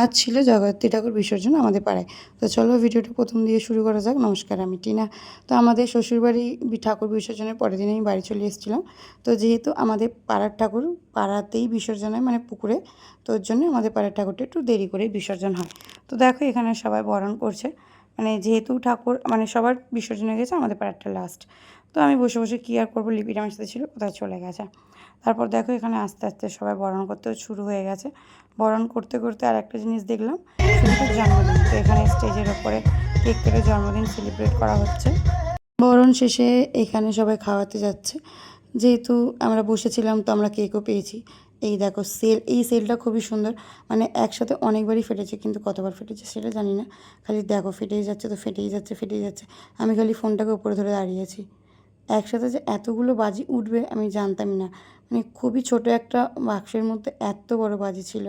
আজ ছিল জগদ্ধাত্রী ঠাকুর বিসর্জন আমাদের পাড়ায়। তো চলো ভিডিওটা প্রথম দিয়ে শুরু করা যাক। নমস্কার, আমি টিনা। তো আমাদের শ্বশুরবাড়ি ঠাকুর বিসর্জনের পরের দিন আমি বাড়ি চলে এসেছিলাম। তো যেহেতু আমাদের পাড়ার ঠাকুর পাড়াতেই বিসর্জন হয় মানে পুকুরে, তো ওর জন্য আমাদের পাড়ার ঠাকুরটা একটু দেরি করেই বিসর্জন হয়। তো দেখো এখানে সবাই বরণ করছে। মানে যেহেতু ঠাকুর মানে সবার বিসর্জন হয়ে গেছে, আমাদের পাড়ারটা লাস্ট তো আমি বসে বসে কী আর করব? লিপিটা আমার সাথে ছিল, কোথায় চলে গেছে? তারপর দেখো এখানে আস্তে আস্তে সবাই বরণ করতেও শুরু হয়ে গেছে। বরণ করতে করতে আর একটা জিনিস দেখলাম জন্মদিন। তো এখানে স্টেজের ওপরে কেক কেটে জন্মদিন সেলিব্রেট করা হচ্ছে। বরণ শেষে এখানে সবাই খাওয়াতে যাচ্ছে। যেহেতু আমরা বসেছিলাম, তো আমরা কেকও পেয়েছি। এই দেখো সেল, এই সেলটা খুবই সুন্দর। মানে একসাথে অনেকবারই ফেটেছে, কিন্তু কতবার ফেটেছে সেটা জানি না। খালি দেখো ফেটেই যাচ্ছে, তো ফেটেই যাচ্ছে ফেটেই যাচ্ছে। আমি খালি ফোনটাকে উপরে ধরে দাঁড়িয়েছি। একসাথে যে এতগুলো বাজি উঠবে আমি জানতামই না। মানে খুবই ছোট একটা বাক্সের মধ্যে এত বড় বাজি ছিল।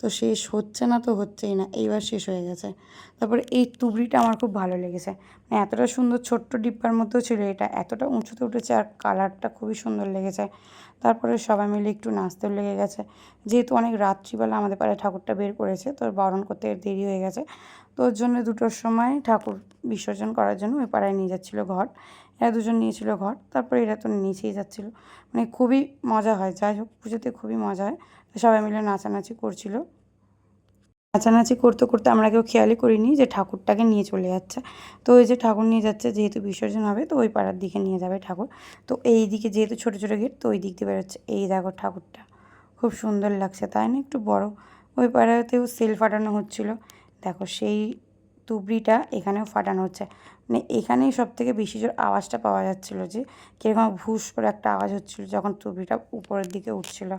তো শেষ হচ্ছে না তো হচ্ছেই না, এইবার শেষ হয়ে গেছে। তারপরে এই তুবড়িটা আমার খুব ভালো লেগেছে। মানে এতটা সুন্দর ছোট্ট ডিব্বার মধ্যেও ছিল এটা, এতটা উঁচুতে উঠেছে আর কালারটা খুবই সুন্দর লেগেছে। তারপরে সবাই মিলে একটু নাচতেও লেগে গেছে। যেহেতু অনেক রাত্রিবেলা আমাদের পাড়ায় ঠাকুরটা বের করেছে, তো বারণ করতে দেরি হয়ে গেছে। তো ওর জন্য দুটোর সময় ঠাকুর বিসর্জন করার জন্য ওই পাড়ায় নিয়ে যাচ্ছিল ঘট এরা দুজন নিয়েছিল ঘর, তারপরে এরা তো নিচেই যাচ্ছিল। মানে খুবই মজা হয়, যাই হোক, পুজোতে খুবই মজা হয়। সবাই মিলে নাচানাচি করছিল। নাচানাচি করতে করতে আমরা কেউ খেয়ালই করিনি যে ঠাকুরটাকে নিয়ে চলে যাচ্ছে। তো ওই যে ঠাকুর নিয়ে যাচ্ছে, যেহেতু বিসর্জন হবে, তো ওই পাড়ার দিকে নিয়ে যাবে ঠাকুর। তো এই দিকে যেহেতু ছোটো ছোটো গেট, তো ওই দিক দিয়ে বেরোচ্ছে। এই দেখো ঠাকুরটা, খুব সুন্দর লাগছে, তাই না? একটু বড়। ওই পাড়াতেও সেল ফাটানো হচ্ছিল। দেখো সেই তুবড়িটা এখানেও ফাটানো হচ্ছে। মানে এখানেই সব থেকে বেশি জোর আওয়াজটা পাওয়া যাচ্ছিল যে, কীরকম ভুস করে একটা আওয়াজ হচ্ছিল যখন তুবড়িটা উপরের দিকে উঠছিল।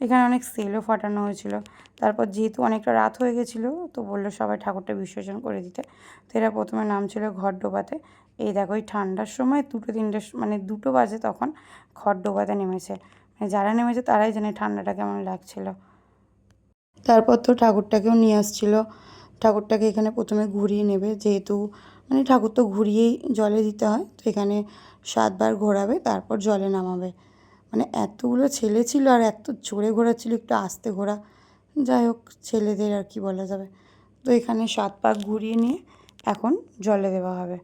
এখানে অনেক সেলও ফাটানো হয়েছিল। তারপর যেহেতু অনেকটা রাত হয়ে গেছিল, তো বলল সবাই ঠাকুরটা বিসর্জন করে দিতে। তো এরা প্রথমে নামছিল ঘর ডোবাতে। এই দেখো ওই ঠান্ডার সময় দুটো তিনটে মানে দুটো বাজে তখন ঘর ডোবাতে নেমেছে। মানে যারা নেমেছে তারাই জানে ঠান্ডাটা কেমন লাগছিল। তারপর তো ঠাকুরটাকেও নিয়ে আসছিল। ঠাকুরটাকে এখানে প্রথমে ঘুরিয়ে নেবে, যেহেতু মানে ঠাকুর তো ঘুরিয়েই জলে দিতে হয়, তো এখানে সাতবার ঘোরাবে, তারপর জলে নামাবে। মানে এতগুলো ছেলে ছিল আর এত জোরে ঘোরাচ্ছিল একটু আস্তে ঘোরা। যাই হোক, ছেলেদের আর কি বলা যাবে। তো এখানে সাত পাক ঘুরিয়ে নিয়ে এখন জলে দেওয়া হবে।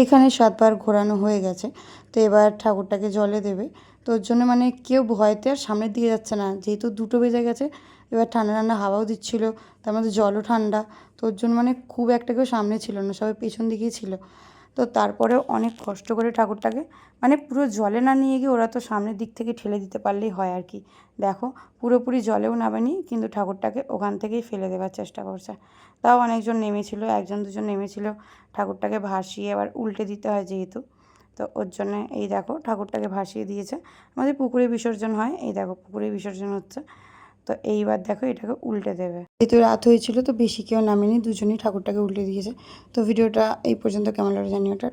এখানে সাতবার ঘোরানো হয়ে গেছে। তো এবার ঠাকুরটাকে জলে দেবে। তো ওর জন্য মানে কেউ ভয়তে আর সামনের দিকে যাচ্ছে না। যেহেতু দুটো বেজে গেছে, এবার ঠান্ডা ঠান্ডা হাওয়াও দিচ্ছিল, তার মধ্যে জলও ঠান্ডা। তো ওর জন্য মানে খুব একটা কেউ সামনে ছিল না, সবাই পেছন দিকেই ছিল। তো তারপরেও অনেক কষ্ট করে ঠাকুরটাকে মানে পুরো জলে না নিয়ে গিয়ে ওরা তো সামনের দিক থেকে ঠেলে দিতে পারলেই হয় আর কি। দেখো, পুরোপুরি জলেও নামেনি, কিন্তু ঠাকুরটাকে ওখান থেকেই ফেলে দেওয়ার চেষ্টা করছে। তাও অনেকজন নেমেছিল, একজন দুজন নেমেছিল, ঠাকুরটাকে ভাসিয়ে আবার উল্টে দিতে হয় যেহেতু। তো ওর জন্যে এই দেখো, ঠাকুরটাকে ভাসিয়ে দিয়েছে। আমাদের পুকুরে বিসর্জন হয়, এই দেখো পুকুরে বিসর্জন হচ্ছে। তো এইবার দেখো এটাকে উল্টে দেবে। যেহেতু রাত হয়েছিল, তো বেশি কেউ নামেনি, দুজনেই ঠাকুরটাকে উল্টে দিয়েছে। তো ভিডিওটা এই পর্যন্ত, কেমন লাগে জানি ওটা